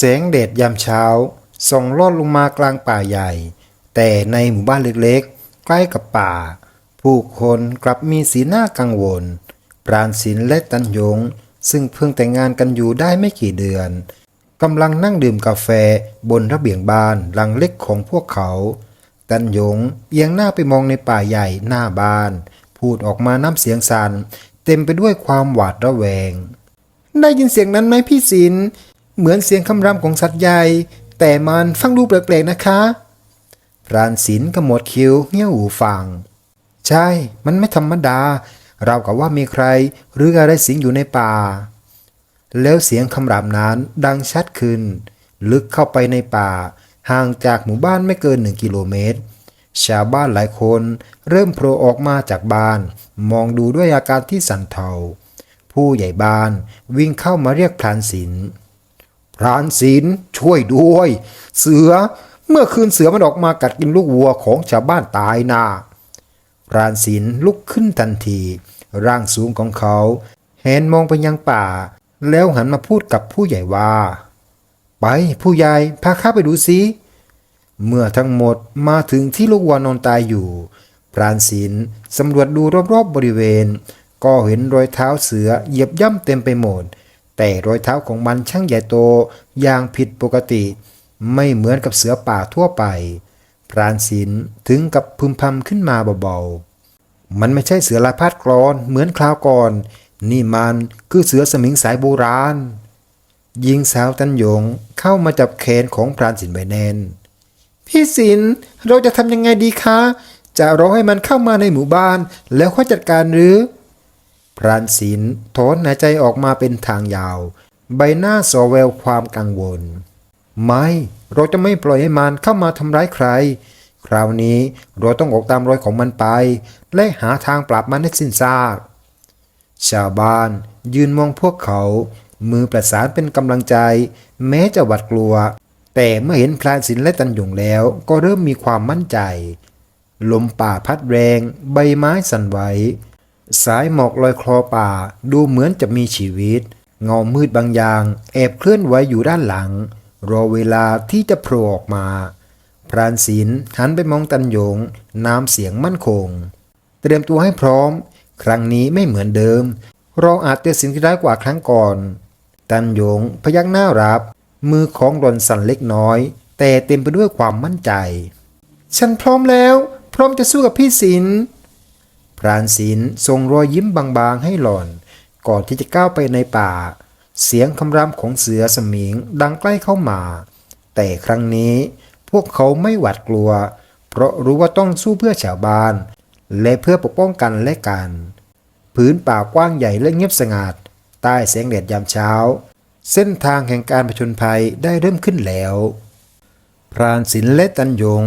แสงแดดยามเช้าส่องลอดลงมากลางป่าใหญ่ แต่ในหมู่บ้านเล็กๆ ใกล้กับป่า ผู้คนกลับมีสีหน้ากังวล ปราณศิลและตันยง ซึ่งเพิ่งแต่งงานกันอยู่ได้ไม่กี่เดือนกำลังนั่งดื่มกาแฟบนระเบียงบ้านหลังเล็กของพวกเขา ตันยงเอียงหน้าไปมองในป่าใหญ่หน้าบ้าน พูดออกมาน้ำเสียงสัน่นเต็มไปด้วยความหวาดระแวง ได้ยินเสียงนั้นไหมพี่ศิล เหมือนเสียงคำรามของสัตว์ใหญ่ แต่มันฟังดูแปลกๆนะคะพรานศิลป์ขมวดคิ้วเงี้ยวหูฟัง ใช่ มันไม่ธรรมดา เรากับว่ามีใครหรืออะไรสิงอยู่ในป่า แล้วเสียงคำรามนั้นดังชัดขึ้น ลึกเข้าไปในป่า ห่างจากหมู่บ้านไม่เกินหนึ่งกิโลเมตร ชาวบ้านหลายคนเริ่มโผล่ออกมาจากบ้าน มองดูด้วยอาการที่สั่นเทา ผู้ใหญ่บ้านวิ่งเข้ามาเรียกพรานศิลป์ พรานศิลช่วยด้วย เสือเมื่อคืนเสือมันออกมากัดกินลูกวัวของชาวบ้านตายนาพรานศิลลุกขึ้นทันที ร่างสูงของเขาแหนมองไปยังป่า แล้วหันมาพูดกับผู้ใหญ่ว่า ไปผู้ใหญ่พาข้าไปดูสิเมื่อทั้งหมดมาถึงที่ลูกวัวนอนตายอยู่พรานศิลสำรวจดูรอบๆบบริเวณ ก็เห็นรอยเท้าเสือเหยียบย่ำเต็มไปหมด แต่รอยเท้าของมันช่างใหญ่โตอย่างผิดปกติ ไม่เหมือนกับเสือป่าทั่วไป พรานศิลถึงกับพึมพำขึ้นมาเบาๆ มันไม่ใช่เสือลายพาดกรอนเหมือนคราวก่อน นี่มันคือเสือสมิงสายโบราณหญิงสาวตันหยงเข้ามาจับแขนของพรานศิลไว้แน่นพี่ศิลเราจะทำยังไงดีคะ จะรอให้มันเข้ามาในหมู่บ้านแล้วค่อยจัดการหรือ พรานศิลป์ถอนหายใจออกมาเป็นทางยาว ใบหน้าสอแววความกังวล ไม่เราจะไม่ปล่อยให้มันเข้ามาทำร้ายใคร คราวนี้เราต้องออกตามรอยของมันไป และหาทางปราบมันให้สิ้นซากชาวบ้านยืนมองพวกเขา มือประสานเป็นกำลังใจ แม้จะหวาดกลัว แต่เมื่อเห็นพรานศิลป์และตันหยงแล้ว ก็เริ่มมีความมั่นใจ ลมป่าพัดแรง ใบไม้สั่นไหว สายหมอกลอยคลอป่าดูเหมือนจะมีชีวิต เงามืดบางอย่าง แอบเคลื่อนไหวอยู่ด้านหลัง รอเวลาที่จะโผล่ออกมา พรานศิลหันไปมองตันหยง น้ำเสียงมั่นคง เตรียมตัวให้พร้อม ครั้งนี้ไม่เหมือนเดิม เราอาจเจอสิ่งที่ร้ายกว่าครั้งก่อน ตันหยงพยักหน้ารับ มือของหล่อนสั่นเล็กน้อย แต่เต็มไปด้วยความมั่นใจ ฉันพร้อมแล้ว พร้อมจะสู้กับพี่ศิลป์ พรานศิลป์ส่งรอยยิ้มบางๆให้หล่อน ก่อนที่จะก้าวไปในป่า เสียงคำรามของเสือสมิงดังใกล้เข้ามา แต่ครั้งนี้พวกเขาไม่หวาดกลัว เพราะรู้ว่าต้องสู้เพื่อชาวบ้าน และเพื่อปกป้องกันและกันพื้นป่ากว้างใหญ่และเงียบสงัดใต้แสงแดดยามเช้า เส้นทางแห่งการผจญภัยได้เริ่มขึ้นแล้ว พรานศิลป์และตันยง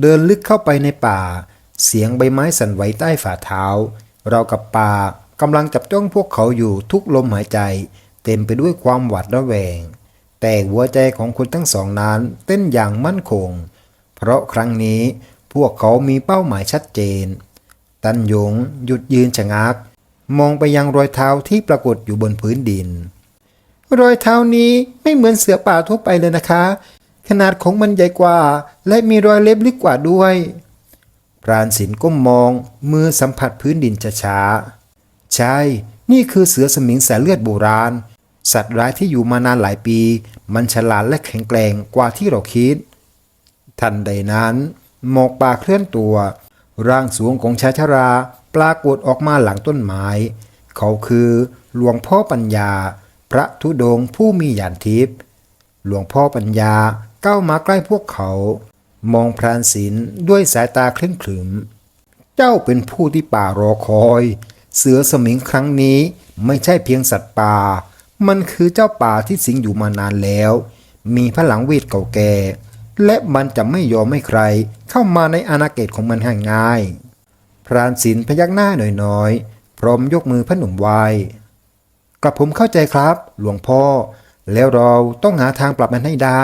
เดินลึกเข้าไปในป่า เสียงใบไม้สั่นไหวใต้ฝ่าเท้า เรากับป่ากำลังจับจ้องพวกเขาอยู่ทุกลมหายใจ เต็มไปด้วยความหวาดระแวง แต่หัวใจของคนทั้งสองนั้นเต้นอย่างมั่นคง เพราะครั้งนี้พวกเขามีเป้าหมายชัดเจน ตันหยงหยุดยืนชะงัก มองไปยังรอยเท้าที่ปรากฏอยู่บนพื้นดิน รอยเท้านี้ไม่เหมือนเสือป่าทั่วไปเลยนะคะ ขนาดของมันใหญ่กว่า และมีรอยเล็บลึกกว่าด้วย พรานศิลก้มมอง มือสัมผัสพื้นดินช้าๆ ใช่ นี่คือเสือสมิงสายเลือดโบราณ สัตว์ร้ายที่อยู่มานานหลายปี มันฉลาดและแข็งแกร่งกว่าที่เราคิด ทันใดนั้นหมอกป่าเคลื่อนตัว ร่างสูงของชายชราปรากฏออกมาหลังต้นไม้ เขาคือหลวงพ่อปัญญา พระธุดงผู้มีญาณทิพย์หลวงพ่อปัญญาก้าวมาใกล้พวกเขา มองพรานศิลป์ด้วยสายตาเคร่งขรึม เจ้าเป็นผู้ที่ป่ารอคอย เสือสมิงครั้งนี้ไม่ใช่เพียงสัตว์ป่า มันคือเจ้าป่าที่สิงอยู่มานานแล้ว มีพลังเวทเก่าแก่ และมันจะไม่ยอมให้ใคร เข้ามาในอาณาเขตของมันง่าย พรานศิลป์พยักหน้าหน่อยๆ พร้อมยกมือพนุ่มไหวกระผมเข้าใจครับ หลวงพ่อ แล้วเราต้องหาทางปรับมันให้ได้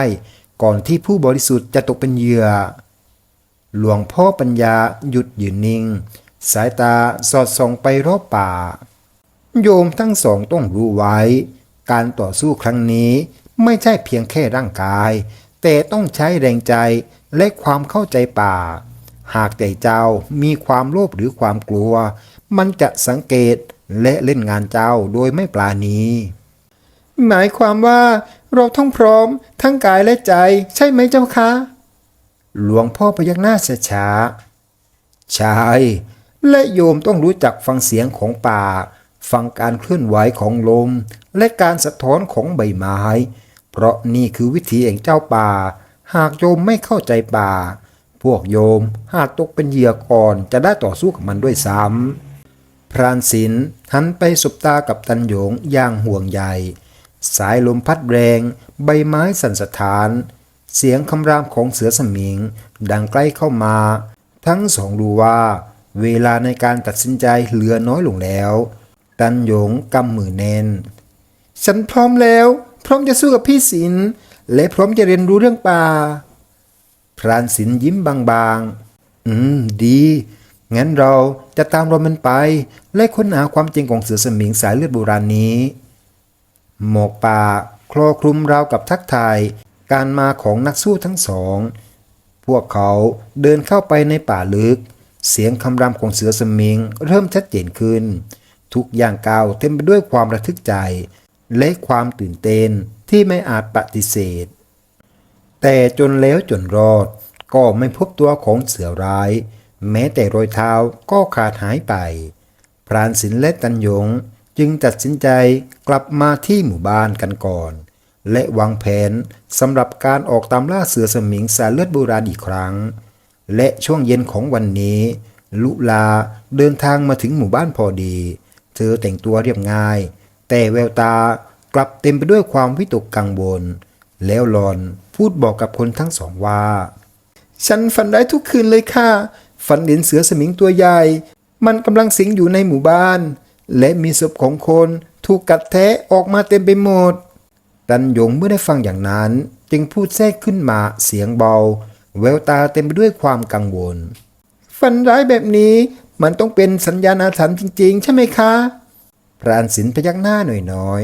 ก่อนที่ผู้บริสุทธิ์จะตกเป็นเหยื่อ หลวงพ่อปัญญาหยุดยืนนิ่ง สายตาสอดส่องไปรอบป่า โยมทั้งสองต้องรู้ไว้ การต่อสู้ครั้งนี้ไม่ใช่เพียงแค่ร่างกาย แต่ต้องใช้แรงใจและความเข้าใจป่า หากแต่เจ้ามีความโลภหรือความกลัว มันจะสังเกตและเล่นงานเจ้าโดยไม่ปราณีหมายความว่า เราต้องพร้อมทั้งกายและใจ ใช่ไหมเจ้าคะ หลวงพ่อพยักหน้าช้าๆใช่และโยมต้องรู้จักฟังเสียงของป่า ฟังการเคลื่อนไหวของลม และการสะท้อนของใบไม้ เพราะนี่คือวิถีแห่งเจ้าป่า หากโยมไม่เข้าใจป่า พวกโยมหากตกเป็นเหยื่อก่อนจะได้ต่อสู้กับมันด้วยซ้ำพรานศิลหันไปสบตากับตันหยงอย่างห่วงใย สายลมพัดแรง ใบไม้สั่นสะท้าน เสียงคำรามของเสือสมิง ดังใกล้เข้ามา ทั้งสองรู้ว่า เวลาในการตัดสินใจเหลือน้อยลงแล้ว ตันหยงกำมือแน่น ฉันพร้อมแล้ว พร้อมจะสู้กับพี่ศิลและพร้อมจะเรียนรู้เรื่องป่า พรานศิลยิ้มบางๆ อืม ดี งั้นเราจะตามรอยมันไป และค้นหาความจริงของเสือสมิงสายเลือดโบราณนี้ หมอกป่าคลอคลุมราวกับทักทายการมาของนักสู้ทั้งสอง พวกเขาเดินเข้าไปในป่าลึก เสียงคำรามของเสือสมิงเริ่มชัดเจนขึ้น ทุกอย่างก้าวเต็มไปด้วยความระทึกใจ และความตื่นเต้นที่ไม่อาจปฏิเสธ แต่จนแล้วจนรอด ก็ไม่พบตัวของเสือร้าย แม้แต่รอยเท้าก็ขาดหายไป พรานศิลและตันยง จึงตัดสินใจกลับมาที่หมู่บ้านกันก่อน และวางแผนสำหรับการออกตามล่าเสือสมิงสายเลือดโบราณอีกครั้ง และช่วงเย็นของวันนี้ ลุลาเดินทางมาถึงหมู่บ้านพอดี เธอแต่งตัวเรียบง่าย แต่แววตากลับเต็มไปด้วยความวิตกกังวล แล้วหลอนพูดบอกกับคนทั้งสองว่า ฉันฝันได้ทุกคืนเลยค่ะ ฝันเห็นเสือสมิงตัวใหญ่ มันกำลังสิงอยู่ในหมู่บ้าน และมีศพของคนถูกกัดแทะออกมาเต็มไปหมด ตันหยงเมื่อได้ฟังอย่างนั้น จึงพูดแทรกขึ้นมาเสียงเบา แววตาเต็มไปด้วยความกังวล ฝันร้ายแบบนี้มันต้องเป็นสัญญาณอาถรรพ์จริง ๆ ใช่ไหมคะพรานศิลพยักหน้าหน่อยน้อย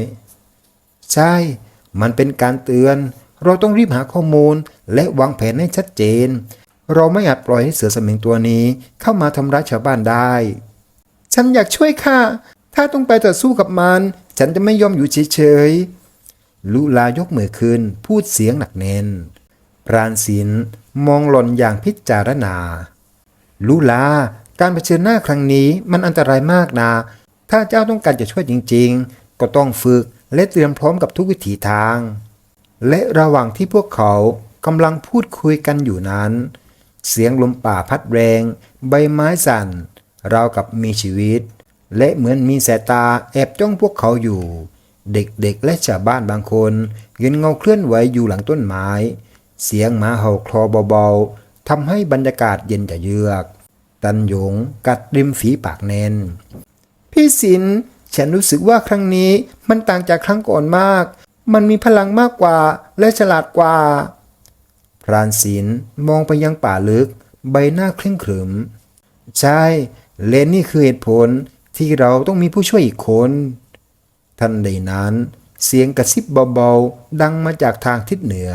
ๆใช่ มันเป็นการเตือน เราต้องรีบหาข้อมูลและวางแผนให้ชัดเจน เราไม่อาจปล่อยให้เสือสมิงตัวนี้เข้ามาทำร้ายชาวบ้านได้ ฉันอยากช่วยค่ะ ถ้าต้องไปต่อสู้กับมัน ฉันจะไม่ยอมอยู่เฉยๆลุลายกมือขึ้นพูดเสียงหนักแน่นพรานศิลมองหล่นอย่างพิจารณา ลุลา การเผชิญหน้าครั้งนี้มันอันตรายมากนะ ถ้าเจ้าต้องการจะช่วยจริง ๆ ก็ต้องฝึกและเตรียมพร้อมกับทุกวิถีทาง และระหว่างที่พวกเขากำลังพูดคุยกันอยู่นั้น เสียงลมป่าพัดแรง ใบไม้สั่น ราวกับมีชีวิต และเหมือนมีสายตาแอบจ้องพวกเขาอยู่ เด็กๆและชาวบ้านบางคนเห็นเงาเคลื่อนไหวอยู่หลังต้นไม้ เสียงหมาเห่าคลอเบาๆทำให้บรรยากาศเย็นจะเยือก ตันหยงกัดริมฝีปากแน่น พี่ศิลป์ฉันรู้สึกว่าครั้งนี้มันต่างจากครั้งก่อนมาก มันมีพลังมากกว่าและฉลาดกว่าพรานศิลมองไปยังป่าลึก ใบหน้าเคร่งขรึม ใช่เลนนี่คือเหตุผล ที่เราต้องมีผู้ช่วยอีกคนทันใดนั้น เสียงกระซิบเบาๆ ดังมาจากทางทิศเหนือ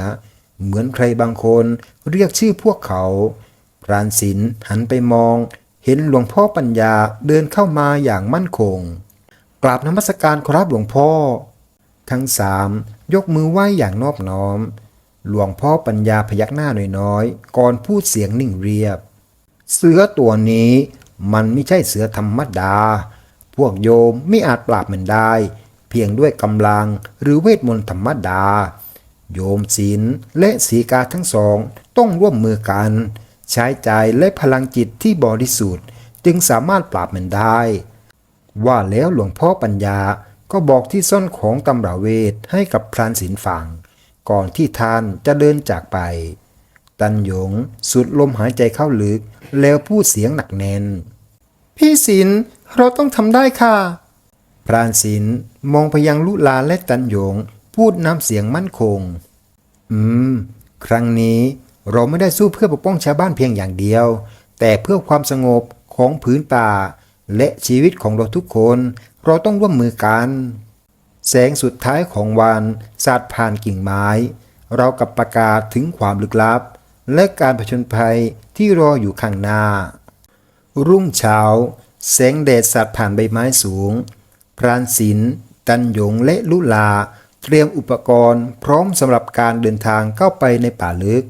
เหมือนใครบางคนเรียกชื่อพวกเขาพรานศิลป์หันไปมอง เห็นหลวงพ่อปัญญาเดินเข้ามาอย่างมั่นคง กราบนมัสการครับหลวงพ่อ ทั้งสามยกมือไหว้อย่างนอบน้อม หลวงพ่อปัญญาพยักหน้าน้อยๆ ก่อนพูดเสียงนิ่งเรียบ เสือตัวนี้มันไม่ใช่เสือธรรมดา พวกโยมไม่อาจปราบมันได้ เพียงด้วยกำลังหรือเวทมนต์ธรรมดา โยมศีลและสีกาทั้งสองต้องร่วมมือกัน ใช้ใจและพลังจิตที่บริสุทธิ์จึงสามารถปราบมันได้ ว่าแล้วหลวงพ่อปัญญาก็บอกที่ซ่อนของตำราเวทให้กับพรานศิลฟังก่อนที่ท่านจะเดินจากไป ตันหยงสุดลมหายใจเข้าลึก แล้วพูดเสียงหนักแน่น พี่ศิล เราต้องทำได้ค่ะ พรานศิลมองไปยังลุลาและตันหยง พูดน้ำเสียงมั่นคง อืม ครั้งนี้เราไม่ได้สู้เพื่อปกป้องชาวบ้านเพียงอย่างเดียว แต่เพื่อความสงบของผืนป่า และชีวิตของเราทุกคน เราต้องร่วมมือกัน แสงสุดท้ายของวันสาดผ่านกิ่งไม้ เรากับประกาศถึงความลึกลับ และการผชนภัยที่รออยู่ข้างหน้า รุ่งเช้า แสงแดดสาดผ่านใบไม้สูง พรานศิลป์ตันหยงและลุลา เตรียมอุปกรณ์พร้อมสำหรับการเดินทางเข้าไปในป่าลึก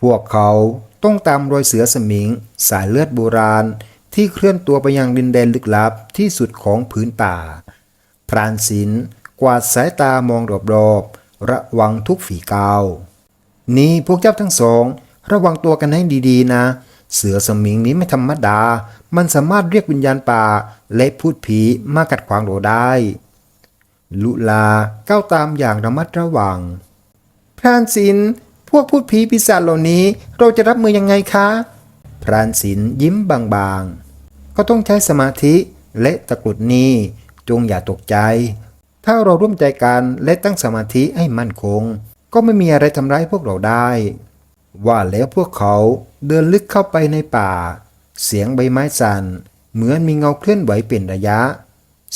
พวกเขาต้องตามรอยเสือสมิง สายเลือดโบราณที่เคลื่อนตัวไปยังดินแดนลึกลับที่สุดของผืนป่า พรานศิลป์กวาดสายตามองรอบๆ ระวังทุกฝีก้าว นี่พวกเจ้าทั้งสอง ระวังตัวกันให้ดีๆนะ เสือสมิงนี้ไม่ธรรมดา มันสามารถเรียกวิญญาณป่า และพูดผีมากัดขวางเราได้ ลุลาก้าวตามอย่างระมัดระวัง พรานศิลปพวกพูดผีปีศาจเหล่านี้ เราจะรับมือยังไงคะ พรานศิลปยิ้มบางๆ ก็ต้องใช้สมาธิและตะกรุดนี้ จงอย่าตกใจ ถ้าเราร่วมใจกันและตั้งสมาธิให้มั่นคง ก็ไม่มีอะไรทำร้ายพวกเราได้ ว่าแล้วพวกเขาเดินลึกเข้าไปในป่า เสียงใบไม้สั่นเหมือนมีเงาเคลื่อนไหวเป็นระยะ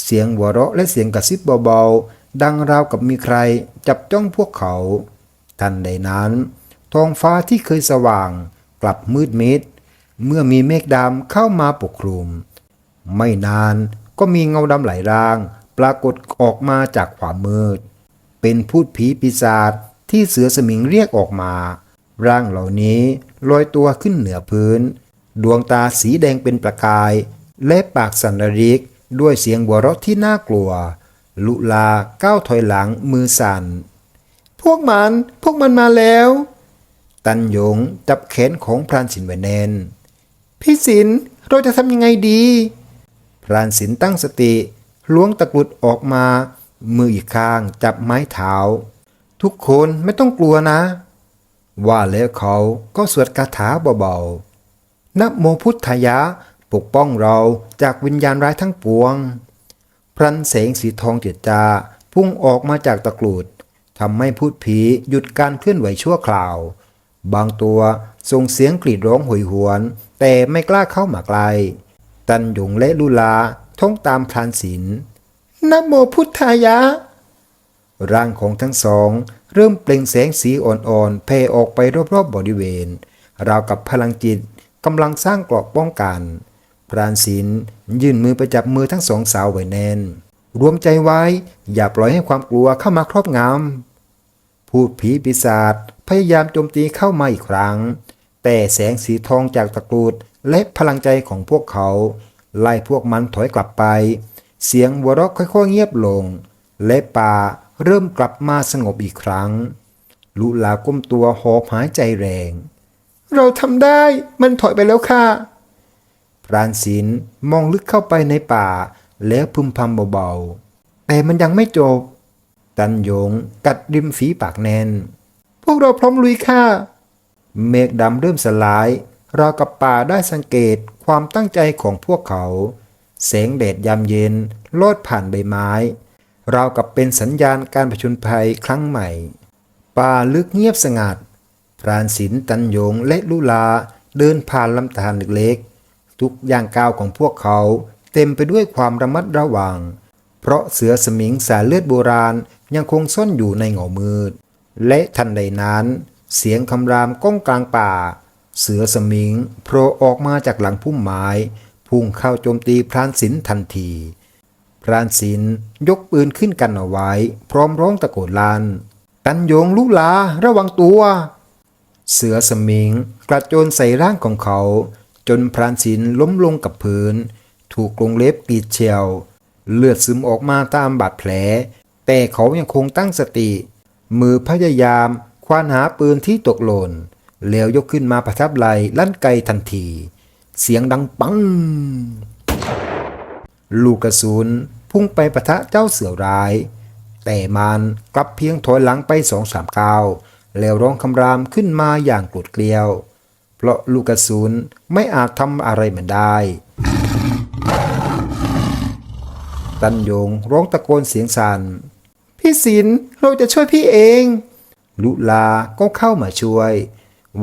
เสียงหัวเราะและเสียงกระซิบเบาๆ ดังราวกับมีใครจับจ้องพวกเขา ทันใดนั้น ท้องฟ้าที่เคยสว่าง กลับมืดมิด เมื่อมีเมฆดำเข้ามาปกคลุม ไม่นานก็มีเงาดำไหลร่าง ปรากฏออกมาจากความมืด เป็นพูดผีปีศาจที่เสือสมิงเรียกออกมา ร่างเหล่านี้ลอยตัวขึ้นเหนือพื้น ดวงตาสีแดงเป็นประกาย และปากสันริกด้วยเสียงหัวเราะที่น่ากลัว ลุลาก้าวถอยหลังมือสั่น พวกมัน พวกมันมาแล้ว ตันหยงจับแขนของพรานสินไว้แน่น พี่สิน เราจะทำยังไงดี พรานสินตั้งสติล้วงตะกรุดออกมา มืออีกข้างจับไม้เท้า ทุกคนไม่ต้องกลัวนะ ว่าแล้วเขาก็สวดคาถาเบาๆนะโมพุทธายะปกป้องเราจากวิญญาณร้ายทั้งปวง พรันแสงสีทองเจิดจ้าพุ่งออกมาจากตะกรุดทำให้พูดผีหยุดการเคลื่อนไหวชั่วคราว บางตัวส่งเสียงกรีดร้องโหยหวน แต่ไม่กล้าเข้ามาใกล้ตันหยงและลุลาท่องตามพรานศิลนโมพุทธายะ ร่างของทั้งสอง เริ่มเปล่งแสงสีอ่อนๆแผ่ออกไปรอบๆบริเวณ ราวกับพลังจิตกำลังสร้างเกราะป้องกัน พรานศิลป์ยื่นมือไปจับมือทั้งสองสาวไว้แน่น รวมใจไว้ อย่าปล่อยให้ความกลัวเข้ามาครอบงำพูดผีปีศาจพยายามโจมตีเข้ามาอีกครั้ง แต่แสงสีทองจากตะกรุดและพลังใจของพวกเขา ไล่พวกมันถอยกลับไป เสียงหัวเราะค่อยๆเงียบลง และป่า เริ่มกลับมาสงบอีกครั้ง ลุลาก้มตัวหอบหายใจแรง เราทำได้มันถอยไปแล้วค่ะพรานศิลมองลึกเข้าไปในป่า แล้วพึมพำเบาๆ แต่มันยังไม่จบ ตันยงกัดริมฝีปากแน่น พวกเราพร้อมลุยค่ะ เมฆดำเริ่มสลายรากับป่าได้สังเกตความตั้งใจของพวกเขา แสงแดดยามเย็นลอดผ่านใบไม้ ราวกับเป็นสัญญาณการผจญภัยครั้งใหม่ ป่าลึกเงียบสงัด พรานศิลป์ตันยงและลุลาเดินผ่านลำธารเล็กๆ ทุกย่างก้าวของพวกเขาเต็มไปด้วยความระมัดระวัง เพราะเสือสมิงสายเลือดโบราณยังคงซ่อนอยู่ในเงามืด และทันใดนั้น เสียงคำรามก้องกลางป่า เสือสมิงโผล่ออกมาจากหลังพุ่มไม้พุ่งเข้าโจมตีพรานศิลป์ทันที พรานศิลป์ยกปืนขึ้นกันเอาไว้ พร้อมร้องตะโกนลั่นตันโยงลุลาระวังตัว เสือสมิงกระโจนใส่ร่างของเขา จนพรานศิลป์ล้มลงกับพื้น ถูกกรงเล็บกรีดเชียว เลือดซึมออกมาตามบาดแผล แต่เขายังคงตั้งสติ มือพยายาม ควานหาปืนที่ตกหล่นแล้วยกขึ้นมาประทับไหลลั่นไกทันที เสียงดังปัง ลูกกระสุนพุ่งไปปะทะเจ้าเสือร้าย แต่มันกลับเพียงถอยหลังไปสองสามก้าวแล้วร้องคำรามขึ้นมาอย่างโกรธเกลียว เพราะลูกกระสุนไม่อาจทำอะไรมันได้ ตันยงร้องตะโกนเสียงสัน่นพี่ศิลเราจะช่วยพี่เอง ลุลาก็เข้ามาช่วย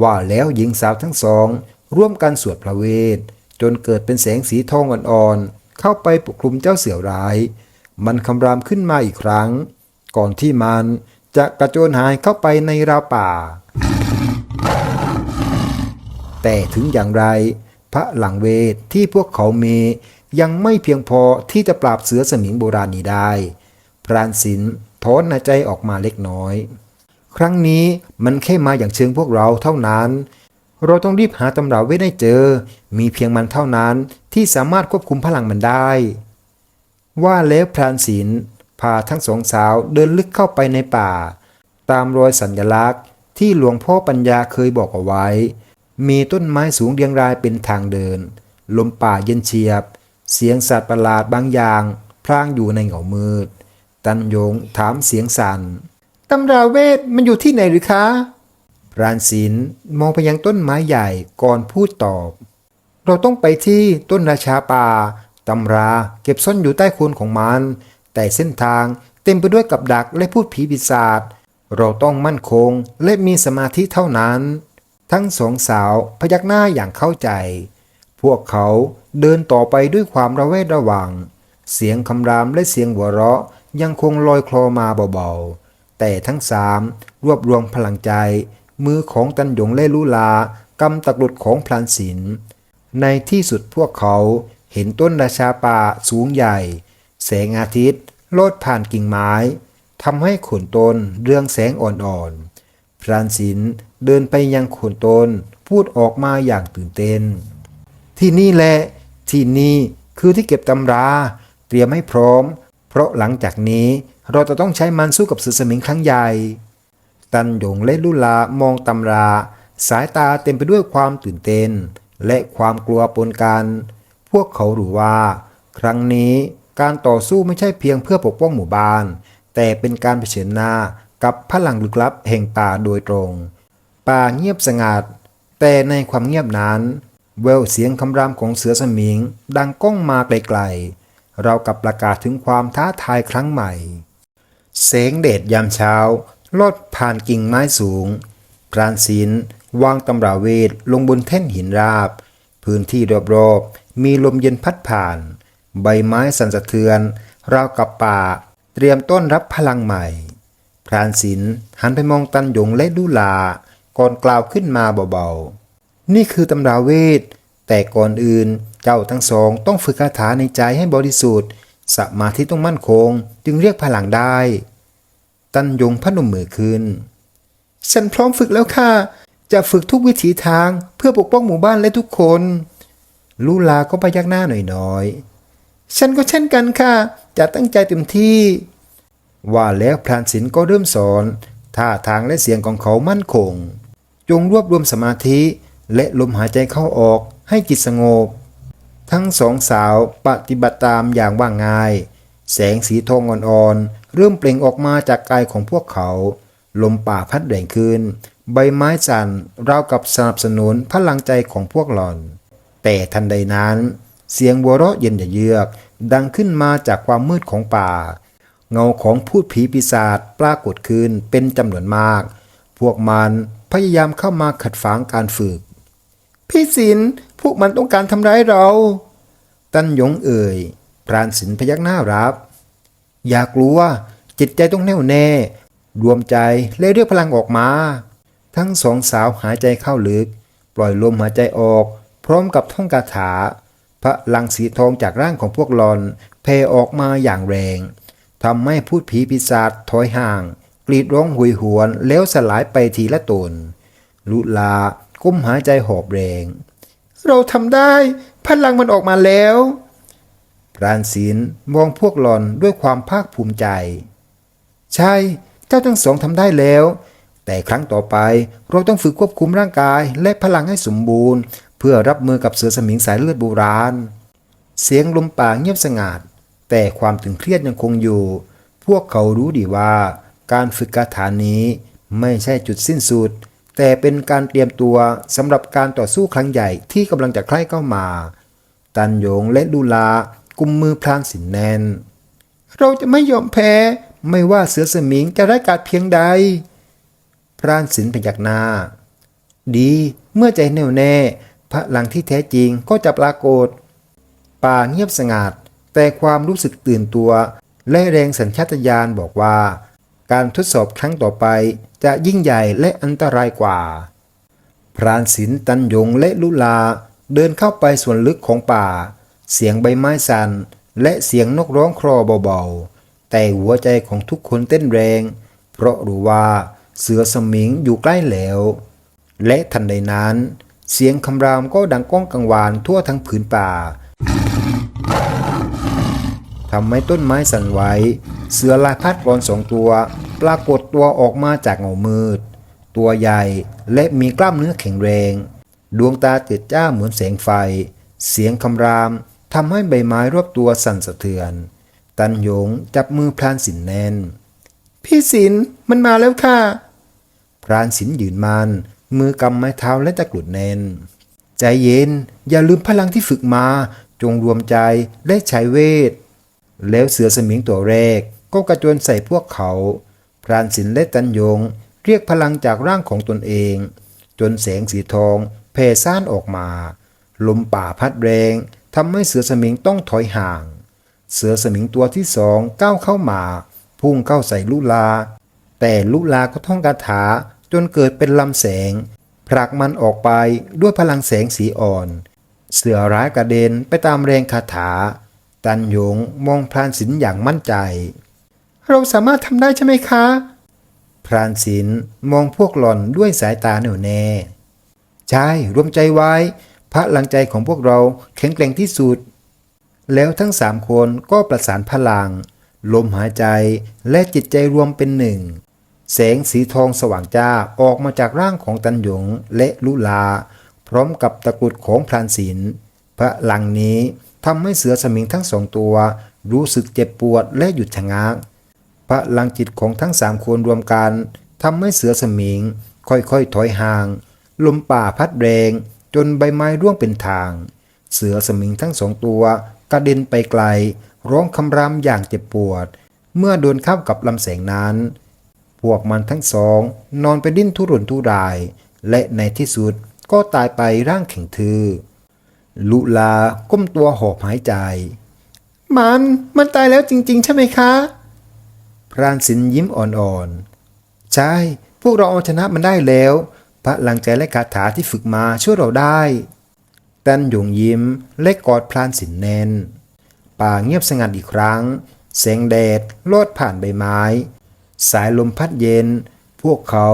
ว่าแล้วหญิงสาวทั้งสอง ร่วมกันสวดพระเวท จนเกิดเป็นแสงสีทองอ่อนๆ เข้าไปปกคลุมเจ้าเสือร้าย มันคำรามขึ้นมาอีกครั้ง ก่อนที่มันจะกระโจนหายเข้าไปในราวป่า แต่ถึงอย่างไร พระหลังเวทที่พวกเขาเมยังไม่เพียงพอที่จะปราบเสือสมิงโบราณนี้ได้ พรานสินถอนหายใจออกมาเล็กน้อย ครั้งนี้มันแค่มาอย่างเชิงพวกเราเท่านั้น เราต้องรีบหาตำราเวทให้เจอ มีเพียงมันเท่านั้นที่สามารถควบคุมพลังมันได้ ว่าแล้วพรานศิลพาทั้งสองสาวเดินลึกเข้าไปในป่า ตามรอยสัญลักษณ์ ที่หลวงพ่อปัญญาเคยบอกเอาไว้ มีต้นไม้สูงเรียงรายเป็นทางเดิน ลมป่าเย็นเฉียบ เสียงสัตว์ประหลาดบางอย่าง พรางอยู่ในเหงามืด ตันยงถามเสียงสัน่นตำราเวทมันอยู่ที่ไหนหรือคะ รานศิลป์มองไปยังต้นไม้ใหญ่ก่อนพูดตอบ เราต้องไปที่ต้นราชาป่าตำราเก็บซ่อนอยู่ใต้โคนของมัน แต่เส้นทางเต็มไปด้วยกับดักและพูดผีปีศาจเราต้องมั่นคงและมีสมาธิเท่านั้น ทั้งสองสาวพยักหน้าอย่างเข้าใจ พวกเขาเดินต่อไปด้วยความระแวดระวัง เสียงคำรามและเสียงหัวเราะยังคงลอยคลอมาเบาๆ แต่ทั้งสามรวบรวมพลังใจ มือของตันหยงและลุลากำตะกรุดของพลานศิลในที่สุดพวกเขาเห็นต้นราชาป่าสูงใหญ่ แสงอาทิตย์โลดผ่านกิ่งไม้ทำให้ขนต้นเรืองแสงอ่อนๆพรานศิลป์เดินไปยังขนต้นพูดออกมาอย่างตื่นเต้น ที่นี่แหละ ที่นี่คือที่เก็บตำรา เตรียมให้พร้อม เพราะหลังจากนี้เราจะต้องใช้มันสู้กับสือสมิงครั้งใหญ่ ตันหยงและลุลามองตำรา สายตาเต็มไปด้วยความตื่นเต้น และความกลัวปนกัน พวกเขารู้ว่า ครั้งนี้การต่อสู้ไม่ใช่เพียงเพื่อปกป้องหมู่บ้าน แต่เป็นการเผชิญหน้ากับพลังลึกลับแห่งป่าโดยตรง ป่าเงียบสงัด แต่ในความเงียบนั้นแววเสียงคำรามของเสือสมิง ดังก้องมาไกลๆ เรากับประกาศถึงความท้าทายครั้งใหม่แสงแดดยามเช้า ลอดผ่านกิ่งไม้สูง พรานศิลวางตำราเวทลงบนแท่นหินราบ พื้นที่รอบๆ มีลมเย็นพัดผ่าน ใบไม้สั่นสะเทือน ราวกับป่า เตรียมต้อนรับพลังใหม่ พรานศิลหันไปมองตันหยงและดุลา ก่อนกล่าวขึ้นมาเบาๆ นี่คือตำราเวท แต่ก่อนอื่นเจ้าทั้งสองต้องฝึกคาถาในใจให้บริสุทธิ์ สมาธิต้องมั่นคง จึงเรียกพลังได้ ตันยงพนมมือขึ้น ฉันพร้อมฝึกแล้วค่ะ จะฝึกทุกวิถีทางเพื่อปกป้องหมู่บ้านและทุกคน ลูลาก็พยักหน้าหน่อยๆ ฉันก็เช่นกันค่ะ จะตั้งใจเต็มที่ ว่าแล้วพรานศิลป์ก็เริ่มสอนท่าทางและเสียงของเขามั่นคง จงรวบรวมสมาธิและลมหายใจเข้าออกให้จิตสงบ ทั้งสองสาวปฏิบัติตามอย่างว่าง่าย แสงสีทองอ่อนๆ เริ่มเปล่งออกมาจากกายของพวกเขา ลมป่าพัดแรงขึ้น ใบไม้สั่นราวกับสนับสนุนพลังใจของพวกหล่อน แต่ทันใดนั้น เสียงหัวเราะเย็นอย่าเยือก ดังขึ้นมาจากความมืดของป่า เงาของพูดผีปีศาจปรากฏขึ้นเป็นจำนวนมาก พวกมันพยายามเข้ามาขัดฝางการฝึก พี่ศิลป์พวกมันต้องการทำร้ายเรา ตันหยงเอ่ยพรานศิลป์พยักหน้ารับ อย่ากลัวจิตใจต้องแน่วแน่ รวมใจและเรียกพลังออกมา ทั้งสองสาวหายใจเข้าลึก ปล่อยลมหายใจออก พร้อมกับท่องคาถา พระลังสีทองจากร่างของพวกหลอนเพออกมาอย่างแรงทำให้พูดผีปีศาจถอยห่าง กรีดร้องหุยหวนแล้วสลายไปทีละตน ลุลาก้มหายใจหอบแรง เราทำได้ พลังมันออกมาแล้ว รานศิลมองพวกหลอนด้วยความภาคภูมิใจ ใช่ เจ้าทั้งสองทำได้แล้ว แต่ครั้งต่อไปเราต้องฝึกควบคุมร่างกายและพลังให้สมบูรณ์ เพื่อรับมือกับเสือสมิงสายเลือดโบราณ เสียงลมป่าเงียบสงัด แต่ความตึงเครียดยังคงอยู่ พวกเขารู้ดีว่า การฝึกคาถานี้ไม่ใช่จุดสิ้นสุด แต่เป็นการเตรียมตัวสำหรับการต่อสู้ครั้งใหญ่ที่กำลังจะใกล้เข้ามา ตันหยงและลูลา กุมมือพลางสินแนน เราจะไม่ยอมแพ้ ไม่ว่าเสือสมิงจะร้ายกาจเพียงใด พรานสินพยักหน้า ดีเมื่อใจแน่วแน่พลังที่แท้จริงก็จะปรากฏ ป่าเงียบสงัดแต่ความรู้สึกตื่นตัว และแรงสัญชาตญาณบอกว่า การทดสอบครั้งต่อไปจะยิ่งใหญ่และอันตรายกว่า พรานศิลตันยงและลุลาเดินเข้าไปส่วนลึกของป่า เสียงใบไม้สั่นและเสียงนกร้องครอเบาๆ แต่หัวใจของทุกคนเต้นแรง เพราะรู้ว่าเสือสมิงอยู่ใกล้แล้ว และทันใดนั้น เสียงคำรามก็ดังก้องกังวานทั่วทั้งผืนป่าทำให้ต้นไม้สั่นไหว เสือลายพัดกรอนสองตัว ปรากฏตัวออกมาจากเงามืด ตัวใหญ่และมีกล้ามเนื้อแข็งแรง ดวงตาเจิดจ้าเหมือนแสงไฟ เสียงคำราม ทำให้ใบไม้รอบตัวสั่นสะเทือน ตันหยงจับมือพรานสินแน่น พี่สินมันมาแล้วค่ะ พรานสินยืนมันมือกำไม้เท้าและตะกรุดแน่น ใจเย็นอย่าลืมพลังที่ฝึกมา จงรวมใจและใช้เวท แล้วเสือสมิงตัวแรก ก็กระโจนใส่พวกเขา พรานสินและตันยง เรียกพลังจากร่างของตนเอง จนแสงสีทองแผ่ซ่านออกมา ลมป่าพัดแรง ทำให้เสือสมิงต้องถอยห่าง เสือสมิงตัวที่สองก้าวเข้ามา พุ่งเข้าใส่ลุลา แต่ลุลาก็ท่องคาถาจนเกิดเป็นลำแสง ผลักมันออกไปด้วยพลังแสงสีอ่อน เสือร้ายกระเด็นไปตามแรงคาถา ตันหยงมองพรานศิลอย่างมั่นใจ เราสามารถทำได้ใช่ไหมคะ พรานศิลมองพวกหล่อนด้วยสายตาแน่วแน่ ใช่รวมใจไว้ พระลังใจของพวกเราแข็งแกร่งที่สุด แล้วทั้งสามคนก็ประสานพลัง ลมหายใจและจิตใจรวมเป็นหนึ่ง แสงสีทองสว่างจ้าออกมาจากร่างของตันหยงและลุลา พร้อมกับตะกุดของพรานศิลพระลังนี้ทำให้เสือสมิงทั้งสองตัว รู้สึกเจ็บปวดและหยุดชะงักพระลังจิตของทั้งสามคนรวมกันทำให้เสือสมิง ค่อยๆถอยห่าง ลมป่าพัดแรง จนใบไม้ร่วงเป็นทาง เสือสมิงทั้งสองตัวกระเด็นไปไกล ร้องคำรามอย่างเจ็บปวด เมื่อโดนเข้ากับลำแสงนั้น พวกมันทั้งสอง นอนไปดิ้นทุรนทุราย และในที่สุดก็ตายไปร่างแข็งทื่อลุลาก้มตัวหอบหายใจ มันมันตายแล้วจริง ๆ ใช่ไหมคะพรานสินยิ้มอ่อนๆ ใช่ พวกเราเอาชนะมันได้แล้ว พลังใจและคาถาที่ฝึกมาช่วยเราได้ตันหยงยิ้มและกกอดพรานสินแนน ป่าเงียบสงัดอีกครั้ง แสงแดดลอดผ่านใบไม้ สายลมพัดเย็น พวกเขา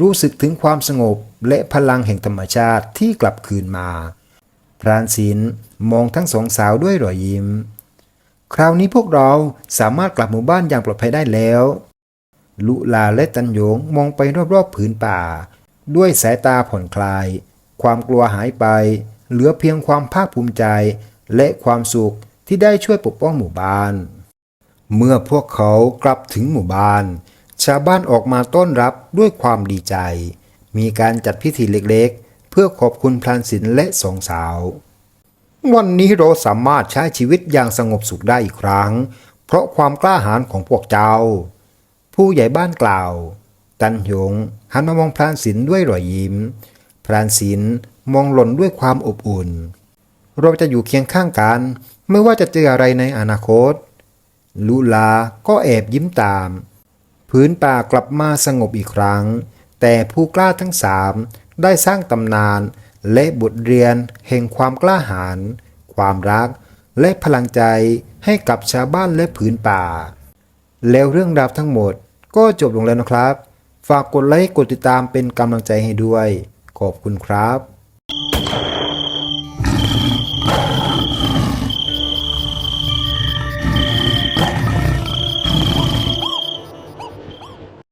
รู้สึกถึงความสงบและพลังแห่งธรรมชาติที่กลับคืนมา พรานศิลมองทั้งสองสาวด้วยรอยยิ้ม คราวนี้พวกเราสามารถกลับหมู่บ้านอย่างปลอดภัยได้แล้ว ลุลาและตันหยงมองไปรอบๆผืนป่า ด้วยสายตาผ่อนคลาย ความกลัวหายไป เหลือเพียงความภาคภูมิใจ และความสุขที่ได้ช่วยปกป้องหมู่บ้าน เมื่อพวกเขากลับถึงหมู่บ้าน ชาวบ้านออกมาต้อนรับด้วยความดีใจ มีการจัดพิธีเล็กๆ เพื่อขอบคุณพลานศิลและสองสาว วันนี้เราสามารถใช้ชีวิตอย่างสงบสุขได้อีกครั้ง เพราะความกล้าหาญของพวกเจ้า ผู้ใหญ่บ้านกล่าว ตันหยงหันมามองพรานศิลด้วยรอยยิ้ม พรานศิลมองหล่นด้วยความอบอุ่น เราจะอยู่เคียงข้างกัน ไม่ว่าจะเจออะไรในอนาคต ลุลาก็แอบยิ้มตาม พื้นป่ากลับมาสงบอีกครั้ง แต่ผู้กล้าทั้งสามได้สร้างตำนาน และบทเรียนแห่งความกล้าหาญความรักและพลังใจให้กับชาวบ้านและผืนป่า แล้วเรื่องราวทั้งหมดก็จบลงแล้วนะครับ ฝากกดไลค์กดติดตามเป็นกำลังใจให้ด้วย ขอบคุณครับ